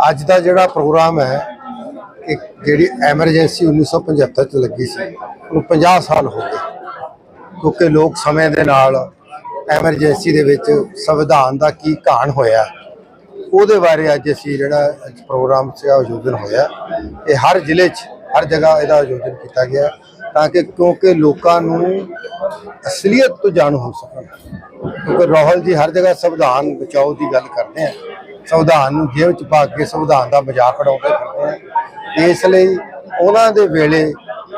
ਅੱਜ ਦਾ ਜਿਹੜਾ ਪ੍ਰੋਗਰਾਮ ਹੈ ਇੱਕ ਜਿਹੜੀ ਐਮਰਜੈਂਸੀ 1975 ਚ ਲੱਗੀ ਸੀ ਉਹ 50 ਸਾਲ ਹੋ ਗਏ। ਕਿਉਂਕਿ ਲੋਕ ਸਮੇਂ ਦੇ ਨਾਲ ਐਮਰਜੈਂਸੀ ਦੇ ਵਿੱਚ ਸੰਵਿਧਾਨ ਦਾ ਕੀ ਘਾਣ ਹੋਇਆ, ਉਹਦੇ ਬਾਰੇ ਅੱਜ ਅਸੀਂ ਜਿਹੜਾ ਅੱਜ ਪ੍ਰੋਗਰਾਮ ਸੀ ਆਯੋਜਨ ਹੋਇਆ, ਇਹ ਹਰ ਜ਼ਿਲ੍ਹੇ 'ਚ, ਹਰ ਜਗ੍ਹਾ ਇਹਦਾ ਆਯੋਜਨ ਕੀਤਾ ਗਿਆ, ਤਾਂ ਕਿ ਕਿਉਂਕਿ ਲੋਕਾਂ ਨੂੰ ਅਸਲੀਅਤ ਤੋਂ ਜਾਣੂ ਹੋ ਸਕਣ। ਕਿਉਂਕਿ ਰਾਹੁਲ ਜੀ ਹਰ ਜਗ੍ਹਾ ਸੰਵਿਧਾਨ ਬਚਾਓ ਦੀ ਗੱਲ ਕਰਦੇ ਆ। ਸੰਵਿਧਾਨ ਨੂੰ ਜੇਬ 'ਚ ਪਾ ਕੇ ਸੰਵਿਧਾਨ ਦਾ ਮਜ਼ਾਕ ਉਡਾਉਂਦੇ ਫਿਰਦੇ ਆ। ਇਸ ਲਈ ਉਹਨਾਂ ਦੇ ਵੇਲੇ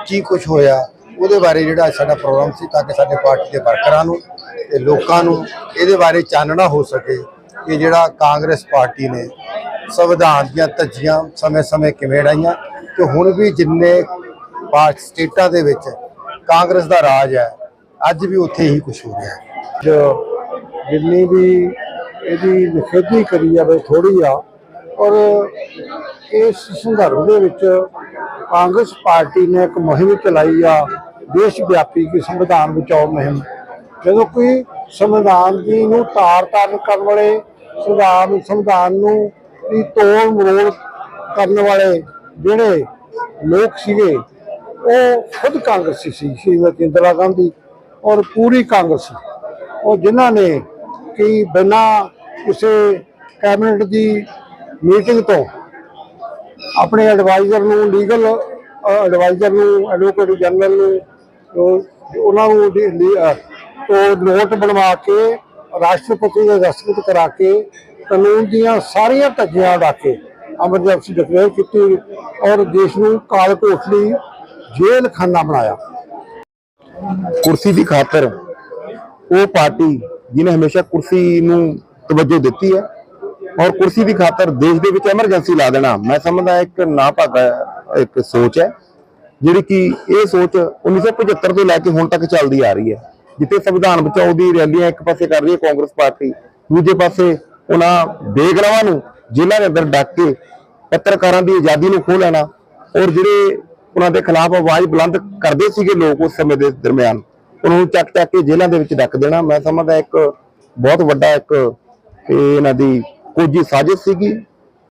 ਕੀ ਕੁਝ ਹੋਇਆ, ਉਹਦੇ ਬਾਰੇ ਜਿਹੜਾ ਸਾਡਾ ਪ੍ਰੋਗਰਾਮ ਸੀ ਤਾਂ ਕਿ ਸਾਡੇ ਪਾਰਟੀ ਦੇ ਵਰਕਰਾਂ ਨੂੰ ਤੇ ਲੋਕਾਂ ਨੂੰ ਇਹਦੇ ਬਾਰੇ ਚਾਨਣਾ ਹੋ ਸਕੇ ਕਿ ਜਿਹੜਾ ਕਾਂਗਰਸ ਪਾਰਟੀ ਨੇ ਸੰਵਿਧਾਨ ਦੀਆਂ ਧੱਜੀਆਂ ਸਮੇਂ-ਸਮੇਂ ਕਿਵੇਂ ਡਾਈਆਂ ਤੇ ਹੁਣ ਵੀ ਜਿੰਨੇ ਪਾਰਟ ਸਟੇਟਾਂ ਦੇ ਵਿੱਚ ਕਾਂਗਰਸ ਦਾ ਰਾਜ ਹੈ, ਅੱਜ ਵੀ ਉੱਥੇ ਹੀ ਕੁਝ ਹੋ ਰਿਹਾ ਜੋ ਜਿੰਨੀ ਵੀ ਇਹਦੀ ਨਿਖੇਧੀ ਕਰੀ ਜਾਵੇ ਥੋੜੀ ਆ। ਔਰ ਇਸ ਸੰਦਰਭ ਦੇ ਵਿੱਚ ਕਾਂਗਰਸ ਪਾਰਟੀ ਨੇ ਇੱਕ ਮੁਹਿੰਮ ਚਲਾਈ ਆ ਦੇਸ਼ ਵਿਆਪੀ ਕਿ ਸੰਵਿਧਾਨ ਬਚਾਓ ਮੁਹਿੰਮ। ਜਦੋਂ ਕੋਈ ਸੰਵਿਧਾਨ ਦੀ ਨੂੰ ਤਾਰ ਤਾਰਨ ਕਰਨ ਵਾਲੇ, ਸੰਵਿਧਾਨ ਸੰਵਿਧਾਨ ਨੂੰ ਦੀ ਤੋੜ ਮਰੋੜ ਕਰਨ ਵਾਲੇ ਜਿਹੜੇ ਲੋਕ ਸੀਗੇ, ਉਹ ਖੁਦ ਕਾਂਗਰਸੀ ਸੀ, ਸ਼੍ਰੀਮਤੀ ਇੰਦਰਾ ਗਾਂਧੀ ਔਰ ਪੂਰੀ ਕਾਂਗਰਸ। ਉਹ ਜਿਨ੍ਹਾਂ ਨੇ ਕਿ ਬਿਨਾਂ ਕਿਸੇ ਕੈਬਨਿਟ ਦੀ ਮੀਟਿੰਗ ਤੋਂ ਆਪਣੇ ਐਡਵਾਈਜ਼ਰ ਨੂੰ ਲੀਗਲ ਐਡਵਾਈਜ਼ਰ ਨੂੰ ਐਡਵੋਕੇਟ ਜਨਰਲ ਨੂੰ ਉਹਨਾਂ ਨੂੰ ਦੀ- ਨੋਟ ਬਣਵਾ ਕੇ, ਰਾਸ਼ਟਰਪਤੀ ਦੇ ਦਸਤਖਤ ਕਰਾ ਕੇ, ਕਾਨੂੰਨ ਦੀਆਂ ਸਾਰੀਆਂ ਧੱਜੀਆਂ ਉਡਾ ਕੇ ਐਮਰਜੈਂਸੀ ਡਿਕਲੇਅਰ ਕੀਤੀ ਔਰ ਦੇਸ਼ ਨੂੰ ਕਾਲ ਕੋਠਲੀ ਜੇਲ੍ਹ ਖਾਨਾ ਬਣਾਇਆ। ਕੁਰਸੀ ਦੀ ਖਾਤਰ ਉਹ ਪਾਰਟੀ ਜਿਹਨੇ ਹਮੇਸ਼ਾ ਕੁਰਸੀ ਨੂੰ ਤਵੱਜੋ ਦਿੱਤੀ ਹੈ ਔਰ ਕੁਰਸੀ ਦੀ ਖਾਤਰ ਦੇਸ਼ ਦੇ ਵਿੱਚ ਐਮਰਜੈਂਸੀ ਲਾ ਦੇਣਾ ਮੈਂ ਸਮਝਦਾ ਇੱਕ ਨਾ ਭਾਗਾ ਇੱਕ ਸੋਚ ਹੈ, ਜਿਹੜੀ ਕਿ ਇਹ ਸੋਚ 1975 ਤੋਂ ਲੈ ਕੇ ਹੁਣ ਤੱਕ ਚੱਲਦੀ ਆ ਰਹੀ ਹੈ, ਜਿੱਥੇ ਸੰਵਿਧਾਨ ਬਚਾਓ ਦੀ ਰੈਲੀਆਂ ਇੱਕ ਪਾਸੇ ਕਰ ਰਹੀ ਹੈ ਕਾਂਗਰਸ ਪਾਰਟੀ, ਦੂਜੇ ਪਾਸੇ ਉਹਨਾਂ ਬੇਗਰਾਵਾਂ ਨੂੰ ਜੇਲ੍ਹਾਂ ਦੇ ਅੰਦਰ ਡੱਕ ਕੇ ਪੱਤਰਕਾਰਾਂ ਦੀ ਆਜ਼ਾਦੀ ਨੂੰ ਖੋਹ ਲੈਣਾ ਔਰ ਜਿਹੜੇ ਉਹਨਾਂ ਦੇ ਖਿਲਾਫ ਆਵਾਜ਼ ਬੁਲੰਦ ਕਰਦੇ ਸੀਗੇ ਲੋਕ ਉਸ ਸਮੇਂ ਦੇ ਦਰਮਿਆਨ ਉਹਨਾਂ ਨੂੰ ਚੱਕ ਚੱਕ ਕੇ ਜੇਲ੍ਹਾਂ ਦੇ ਵਿੱਚ ਡੱਕ ਦੇਣਾ। ਮੈਂ ਸਮਝਦਾ ਇੱਕ ਬਹੁਤ ਵੱਡਾ ਇੱਕ ਇਹਨਾਂ ਦੀ ਕੋਝੀ ਸਾਜ਼ਿਸ਼ ਸੀਗੀ।